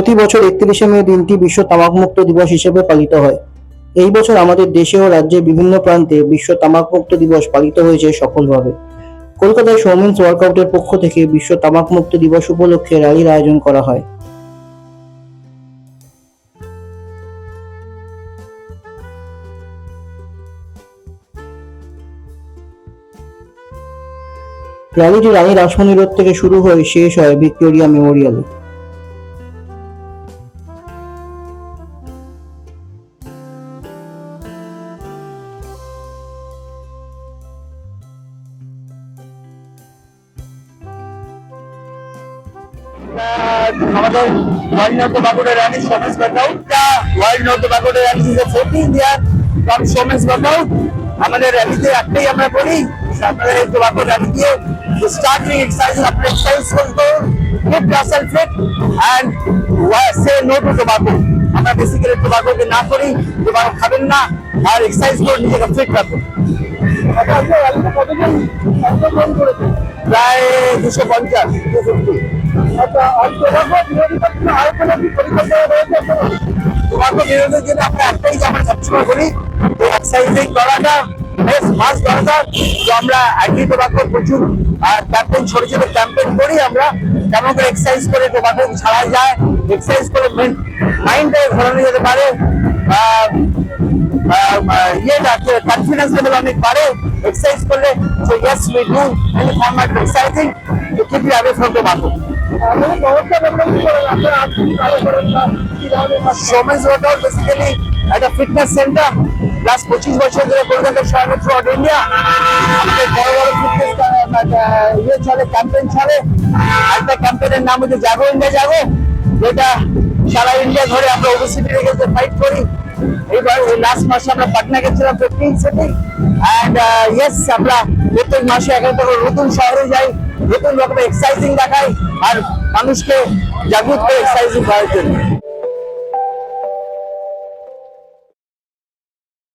প্রতি বছর একত্রিশে মে দিনটি বিশ্ব তামাকমুক্ত দিবস হিসেবে পালিত হয়। এই বছর আমাদের দেশে ও রাজ্যের বিভিন্ন প্রান্তে বিশ্ব তামাকমুক্ত দিবস পালিত হয়েছে সফলভাবে। কলকাতায় সৌমেন্স ওয়ার্কআউটের পক্ষ থেকে বিশ্ব তামাকমুক্ত দিবস উপলক্ষে র্যালির আয়োজন করা হয়। র্যালিটি রানী রাসমণি রোড থেকে শুরু হয়ে শেষ হয় ভিক্টোরিয়া মেমোরিয়ালে। আমাদের world north Bagura Rani Somesh workout world north Bagura Rani is fourteen year from Somesh workout আমাদের র্যালিতে একটাই আমরা করি আপনাদের এই টোবাকো র্যালি দিয়ে স্টার্টিং এক্সারসাইজ আপনি এক্সারসাইজ করতে keep yourself fit and say no to tobacco? আমরা বেসিক্যালি টোবাকোকে না করি টোবাকো খাবেন না আর এক্সারসাইজ করে নিজেকে ফিট রাখুন। প্রায় দুশো পঞ্চাশ। টু ফিফটি একটাই আমরা সবসময় করি এক্সারসাইজিং করাটা বেশ মাস্ট দরকার তো আমরা অ্যান্টি টোবাকো প্রচুর ক্যাম্পেইন ছোট ছোট ক্যাম্পেইন করি আমরা কেমন করে এক্সারসাইজ করে টোবাকো ছাড়া যায় এক্সারসাইজ করে মাইন্ডটা ঘোরানো যেতে পারে ইয়েটা কনফিডেন্স লেভেল অনেক বাড়ে এক্সারসাইজ করলে so yes we do any form of exercising to keep you away from Somen's workout basically একটা ফিটনেস সেন্টার প্লাস পঁচিশ বছর ধরে কলকাতার শহরে থ্রু আউট ইন্ডিয়া বড় বড় ফিটনেস ইয়ে চলে ক্যাম্পেইন চলে। একটা ক্যাম্পেইনের নাম হচ্ছে জাগো ইন্ডিয়া জাগো, যেটা সারা ইন্ডিয়া ধরে আমরা ওবেসিটি রেখে ফাইট করি। এইবার লাস্ট মাসে আমরা পাটনা গেছিলাম ফিফটিন সিটি অ্যান্ড ইয়েস আমরা প্রত্যেক মাসে এক একটা নতুন শহরে যাই। নতুন রকমের এক্সারসাইজিং দেখাই আর মানুষকে জাগরুক করে এক্সারসাইজিং করার জন্য।